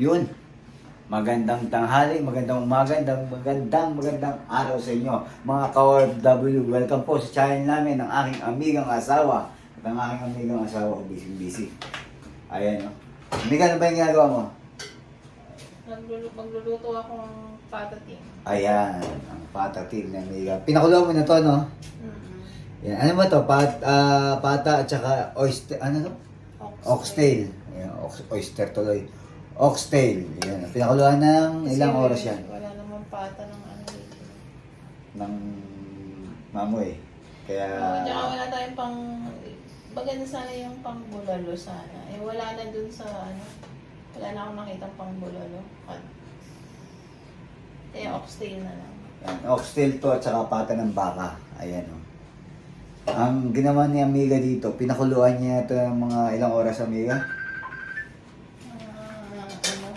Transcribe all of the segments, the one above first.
Yun. Magandang tanghali, magandang umaga, magandang magandang, magandang araw sa inyo. Mga ka-OFW, welcome po sa channel namin ng aking amigang asawa. At ang aking amigang asawa ko, busy busy. Ayan, no? Amiga, ano ba yung ginagawa mo? Magluluto, magluluto ako ng patating. Ayan, ang patatil na amiga. Pinakulo mo na to, no? Mm-hmm. Yan. Ano ba to? Pat, ah, pata at saka oyster, ano to? Oxtail. Ayan, ox, oyster tuloy. Oxtail. Yan. Pinakuluan ng ilang Kasi oras yan? Wala namang pata ng ano dito. Ng mamoy. Kaya... Oo, tsaka wala tayong pang... Baganda sana yung pang bulalo sana. Eh wala na dun sa ano. Wala na akong nakita pang bulalo. Kaya oxtail na lang. Yan, oxtail to at saka pata ng baka. Ayan o. Ang ginawa ni Amiga dito, pinakuluan niya ito ng mga ilang oras, Amiga? Ah, ano,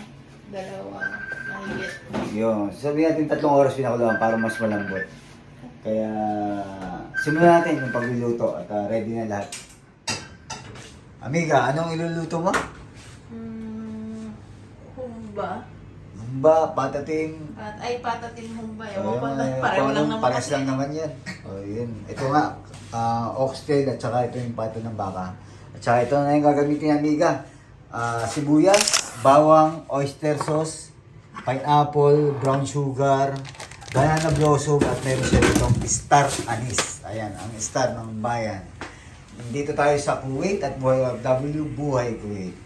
dalawa, mahigit. Yun. Sabihin natin tatlong oras pinakuluan para mas malambot. Kaya simulan natin yung pagluluto at ah, ready na lahat. Amiga, anong iluluto mo? Hmm, humba. Ba, patating. At, ay, patatin humba. Ewan Ayun, ko lang, pareho lang naman Pares lang naman yan. O, yun. Ito nga, ah, oxtail at saka ito yung pato ng baka. At saka ito na yung gagamitin Amiga. Ah, sibuyas, bawang, oyster sauce, pineapple, brown sugar, banana blossom, at meron siya ditong star anise. Ayan, ang star ng bayan. Dito tayo sa Kuwait at Buhay W Buhay Kuwait.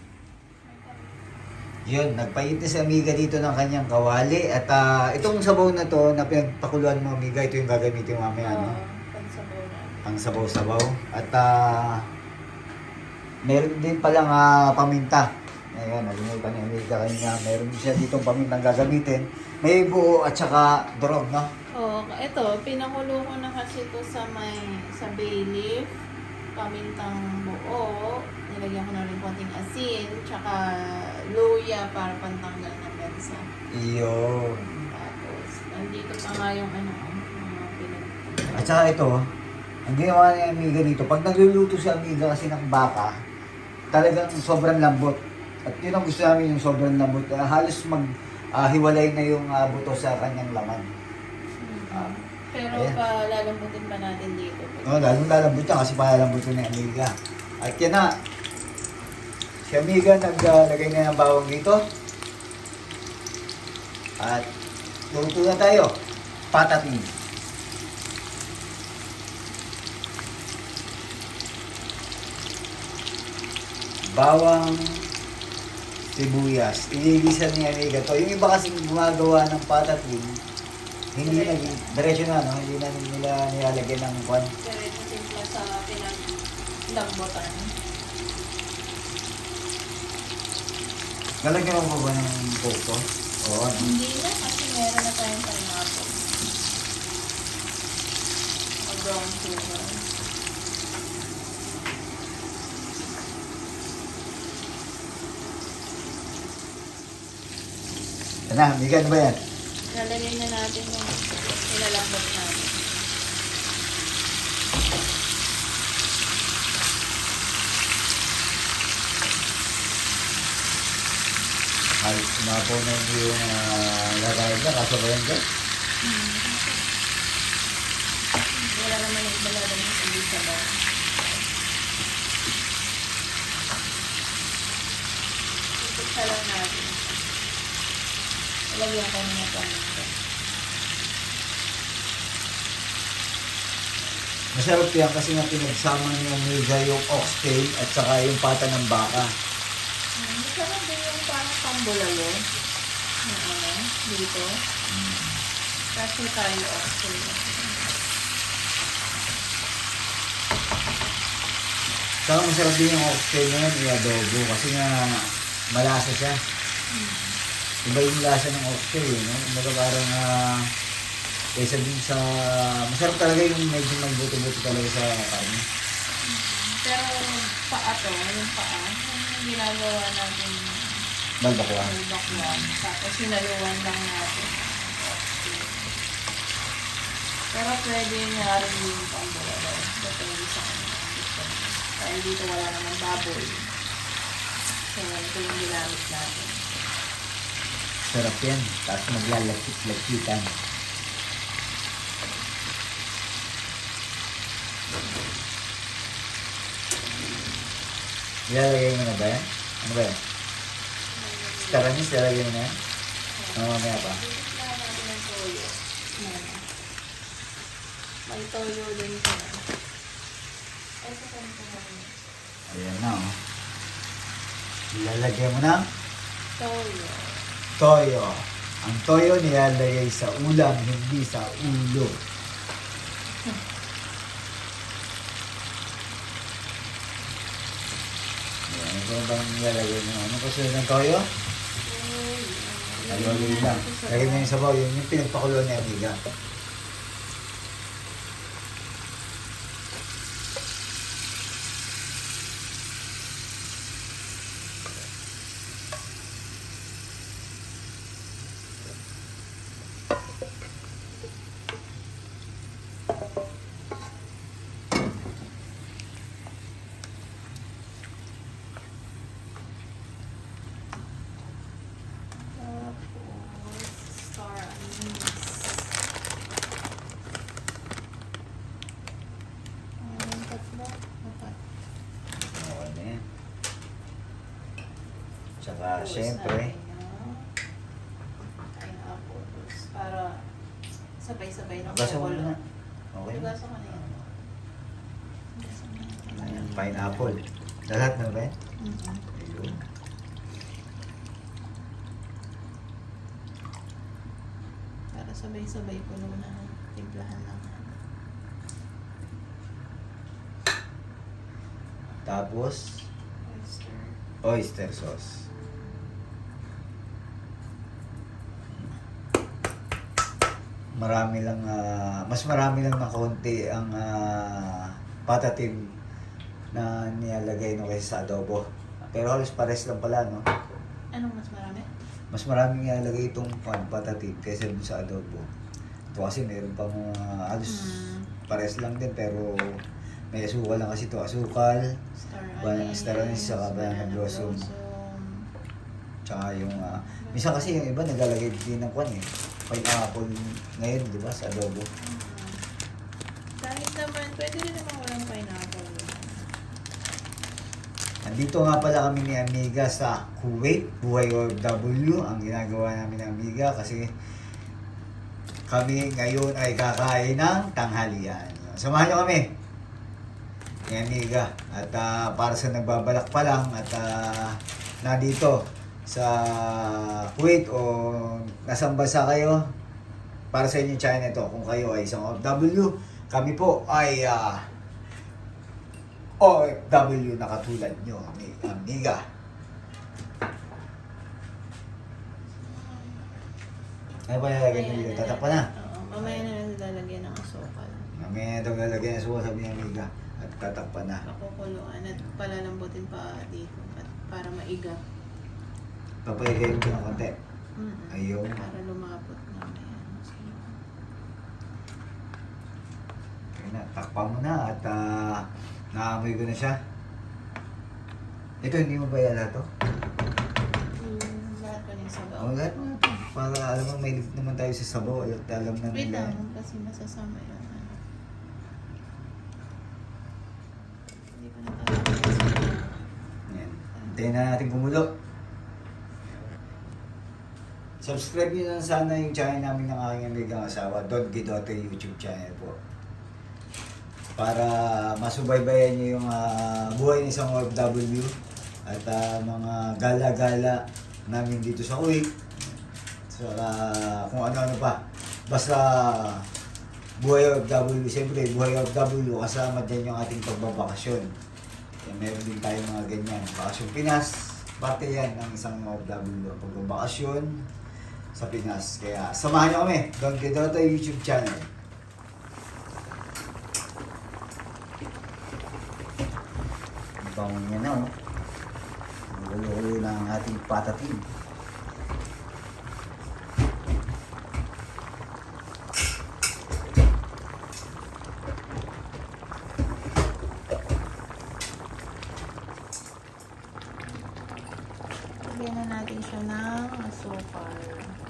Yun, nagpainti si Amiga dito ng kanyang kawali at ah, itong sabaw na to na pinagpakuluan mo Amiga, ito yung gagamitin mo mamaya, no? Oo, pansabaw na. Ang sabaw-sabaw. At ah, meron din palang ah, paminta. Ayan, nalimutan ni Amiga kanina. Meron siya ditong pamintang gagamitin. May buo at saka durog, no? Oo, ito, pinakulo ko na kasi ito sa may, sa bay leaf, pamintang buo, nilagyan ko na rin konting asin, tsaka luya para pantanggal ng lansa. Iyo. Tapos, nandito pa nga yung ano, mga pinag... At saka ito, ang ginawa ni Amiga dito, pag nagluluto si Amiga kasi ng baka, talagang sobrang lambot. At yun ang gusto namin yung sobrang lambot. Ah, halos mag hiwalay na yung ah, buto sa kanyang laman. Ah, Pero ayan. pa lalambutin pa natin dito. No, lalong lalambot yan kasi palalambot ko ni Amiga. At yan na. Si Amiga naglagay na ng bawang dito. At luto na tayo. Patatin. Bawang sibuyas. Inigisa ni Amiga to. Yung iba kasi gumagawa ng patatin, hindi na, diretso na, no? Hindi na nila nilalagyan ng kwan. Pero ito simple sa pinaglambutan. Lalagyan mo ba ng coke to? Oo, ano? Hindi na kasi meron na tayong pineapple. O brown sugar. Yan na, Amiga, ano ba yan? Lalagay na natin yung nilalambot natin. Ay, sumapo na yung uh, lagayan niya, kaso ba yan dyan? Wala naman yung iba lalagay sa isa ba. Ipitsa lang natin. Lagyan ko na paminta. Masarap yan kasi nga pinagsama ni Amiga yung oxtail at saka yung pata ng baka. Hmm, Masarap din yung parang pambulalo. Na ano, dito. Kasi tayo also. Saka masarap din yung oxtail na yan, i-adobo kasi nga malasa siya. Iba yung lasa ng oxtail, eh, no? Kumbaga parang uh, kaysa din sa... Masarap talaga yung medyo magbuto-buto talaga sa karne. Pero paa to, yung paa, yung ginagawa natin Balbakwa. yung bakwan. Tapos sinaluan lang natin. Pero pwede nga rin yung pambulalo. Depende sa kanya. Dahil dito wala naman baboy. So, ito yung ginamit natin. Sarap yan. Tapos maglalagkit-lagkitan. Ilalagay mo na ba yan? Ano ba yan? Star anise, ilalagay mo na yan? Ano mamaya pa? May toyo din namin. Ayan na oh. Ilalagay mo ng Toyo. Toyo. Ang toyo nilalagay sa ulam, hindi sa ulo. Ano ba bang nilalagay mo? Ano kasi ng toyo? Alolo lang. Lagay mo yung sabaw, yun yung pinagpakulo ni Amiga. Tapos, star anise. Ano yung tatlo? Apat. Okay na yan. Tsaka, syempre, ano. Para sabay-sabay na Basa mo na. Okay. Nagasa ko na yan. Mo. Ayan, pineapple. Lahat na ba? Mhm. Ayun. Para sabay-sabay po nung na timplahan lang. Tapos, Oyster. oyster sauce. Marami lang, ah, mas marami lang na konti ang ah, patatim na nilalagay no kaysa sa adobo. Pero halos pares lang pala, no? Anong mas marami? Mas maraming nilalagay itong pan, patatim kaysa dun sa adobo. Ito kasi meron pa mga halos Mm. pares lang din pero may asukal lang kasi ito. Asukal, Star anise. saka banana blossom. Tsaka yung, ah, minsan kasi yung iba naglalagay din ng kwan eh. Pineapple ngayon, di ba, sa adobo. Mm. Kahit naman, pwede rin naman walang pineapple. Nandito nga pala kami ni Amiga sa Kuwait, Buhay OFW, ang ginagawa namin ni Amiga kasi kami ngayon ay kakain ng tanghalian. Samahan niyo kami ni Amiga at ah, para sa nagbabalak pa lang at ah, nandito sa Kuwait o nasang bansa kayo para sa inyo China to kung kayo ay isang OFW kami po ay ah, OFW na katulad nyo ni Amiga. Ano ba lalagyan nyo dito? Tatak pa na. Oo, mamaya na lang lalagyan ng asukal. Mamaya daw lalagyan ng suwa sabi ni Amiga. At tatak pa na. Pakukuluan at palalambutin pa dito para maiga. Papayagay ko ng konti. Mm-mm. Ayun. Para lumapot mamaya. Ayun na, takpan mo na at ah, naamoy ko na siya. Ito, hindi mo ba yan lahat to? Mm, lahat pa rin sabaw. Oh, lahat mo na to. Para alam mo, may limit naman tayo sa sabaw. At alam na Wait nila. lang, kasi masasama yun. Hindi pa natatapos. Yan. Hintayin na natin kumulo. Subscribe nyo na sana yung channel namin ng aking amigang asawa, Don Gidote YouTube channel po. Para masubaybayan nyo yung ah, buhay ng isang OFW at ah, mga gala-gala namin dito sa Kuwait. Saka kung ano-ano pa. Basta buhay OFW, siyempre buhay OFW kasama din yung ating pagbabakasyon. Kaya meron din tayo mga ganyan. Bakasyon Pinas, parte yan ng isang OFW. Pagbabakasyon sa Pinas. Kaya samahan niyo kami. Don Quedoto YouTube channel. Ang bangon niya na, oh. Gulo-gulo na ang ating patatin. Lagyan na natin siya ng asukal.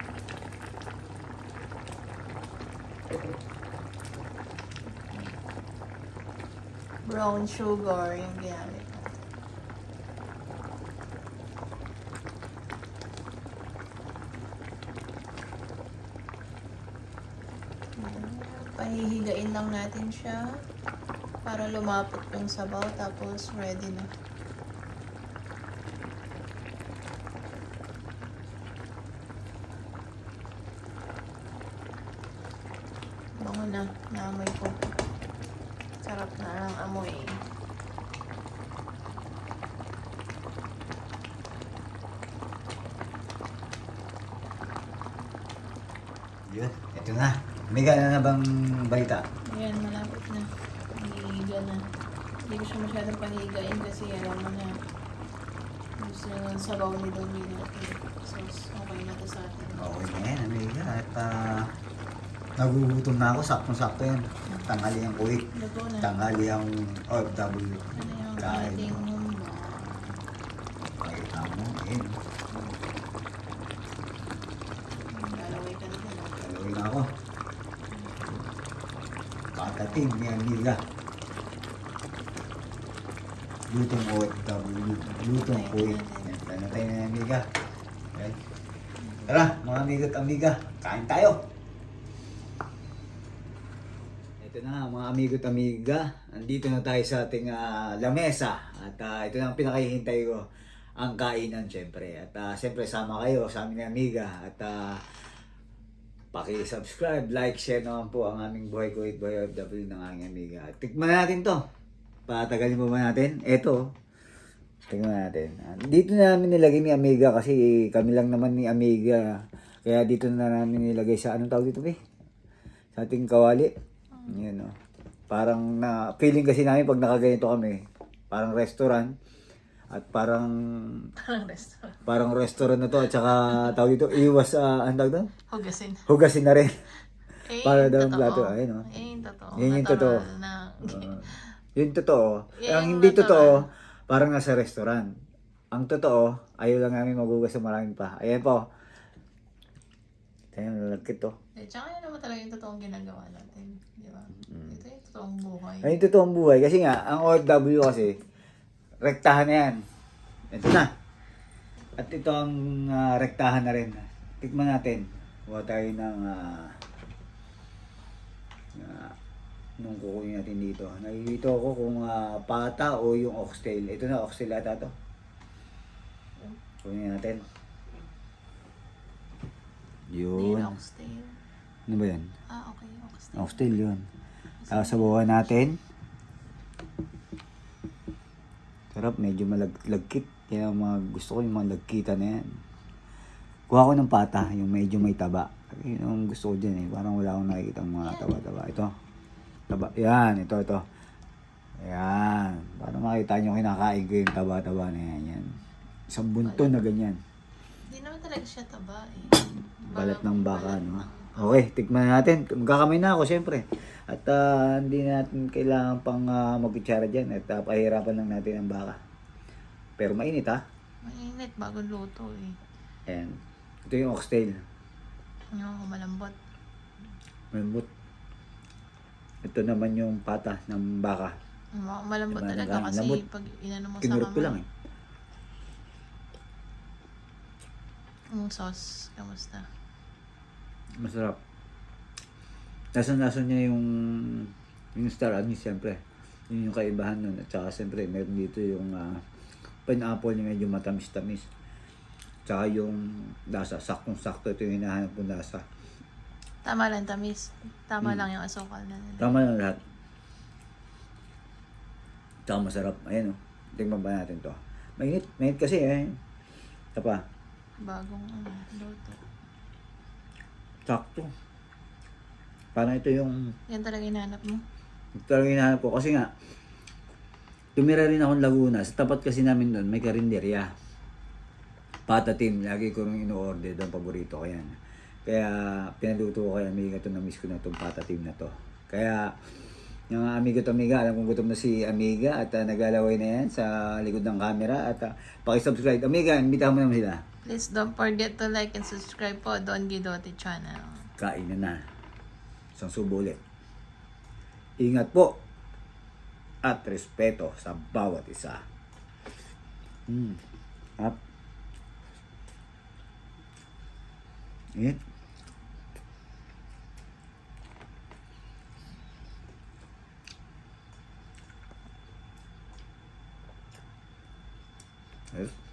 Brown sugar yung ginamit. Pahihigain lang natin siya para lumapot yung sabaw tapos ready na. Bango na, naamoy ko. Sarap na ang amoy. Yun, ito na. May gana na bang balita? Ayan, malapit na. Hihiga na. Hindi ko siya masyadong pahigain kasi alam mo na gusto ng sabaw ni Domino. So, okay na to sa atin. Okay na yan, amiga. At uh, nagugutom na ako, saktong-sakto yan. Tanghali ang na. Tanghali ang OFW. Kain. humba? Pakita mo, ayun. Na din. ah. Na ako. Patating ni amiga. Lutong OFW. Lutong kuwit. Yan, tayo na tayo ni amiga. Yan. Tara, mga amiga at amiga. Kain tayo. Ito na mga amigo at amiga. Andito na tayo sa ating ah, lamesa. At ah, ito na ang pinakahihintay ko. Ang kainan, syempre. At ah, syempre, sama kayo sa amin ni amiga. At ah, paki-subscribe, like, share naman po ang aming Buhay ko Boy OFW ng aming amiga. At tikman natin to. Patagalin pa ba natin? Eto. Tingnan natin. Dito na namin nilagay ni Amiga kasi kami lang naman ni Amiga. Kaya dito na namin nilagay sa anong tawag dito, be? Sa ating kawali. Yan, oh. Parang na feeling kasi namin pag nakaganito kami, parang restaurant at parang Parang restaurant. parang restaurant na to at saka tawag dito iwas uh, tawag doon? Hugasin. Hugasin na rin. Eh, Para yung daw ang plato, ayun, oh. Eh, yung totoo. Yun yung totoo. Na, Uh, yun totoo. Yan ang yung hindi natural. totoo, parang nasa restaurant. Ang totoo, ayaw lang namin magugas sa maraming pa. Ayan po. Ayan, lalagkit to. eh, tsaka yun naman talaga yung totoong ginagawa natin. Di ba? Ito yung totoong buhay. Ayun yung totoong buhay. Kasi nga, ang OFW kasi, rektahan na yan. Ito na. At ito ang ah, rektahan na rin. Tikman natin. Kuha tayo ng uh, nung kukunin natin dito. Nakikita ko kung ah, pata o yung oxtail. Ito na, oxtail ata to. Kunin natin. Hindi Yun. oxtail. Ano ba yan? Ah, okay. Oxtail. Oxtail yun. Tapos sabawan natin. Sarap, medyo malagkit. Kaya mga gusto ko yung mga lagkita na yan. Kuha ko ng pata, yung medyo may taba. Yun ang gusto ko dyan eh. Parang wala akong nakikita mga taba-taba. Ito. Taba. Yan, ito, ito. Ayan. Para makita nyo kinakain ko yung taba-taba na yan. yan. Isang bunton na ganyan. Hindi naman talaga siya taba eh. Balat ng baka, no? Okay, tikman na natin. Magkakamay na ako, syempre. At ah, hindi natin kailangan pang uh, magkutsara dyan. At ah, pahirapan lang natin ang baka. Pero mainit ha. Mainit bago luto eh. Ayan. Ito yung oxtail. Yung malambot. Malambot. Ito naman yung pata ng baka. Ma- Malambot Diba, talaga kasi lambot. pag inano mo sa Kinurot ko kamay. lang eh. Yung sauce, kamusta? Masarap. Lasan-lasan niya yung yung star anise siyempre. Yun yung kaibahan nun. At saka siyempre meron dito yung ah, pineapple niya medyo matamis-tamis. Tsaka yung lasa, saktong-sakto ito yung hinahanap kong lasa. Tama lang, tamis. Tama lang yung asukal na nila. Tama lang lahat. Tsaka masarap. Ayan o. Tingnan ba natin to. Mainit. Mainit kasi eh. Ito pa. Bagong ano, luto. Sakto. Parang ito yung Yan talaga hinahanap mo? ito talaga hinahanap ko. Kasi nga, tumira rin akong Laguna. Sa tapat kasi namin doon, may karinderya. Patatim. Lagi ko nung ino-order doon. Paborito ko yan. Kaya, pinaluto ko kaya may ito na miss ko na itong patatim na to. Kaya, Yung amigo to amiga, alam kong gutom na si amiga at uh, naglalaway na yan sa likod ng camera at uh, pakisubscribe. Amiga, imbitahan mo naman sila. Please don't forget to like and subscribe po Don Gidote Channel. Kain na na. Isang subo. Ingat po at respeto sa bawat isa. Mm. Up. Ingat. Yes.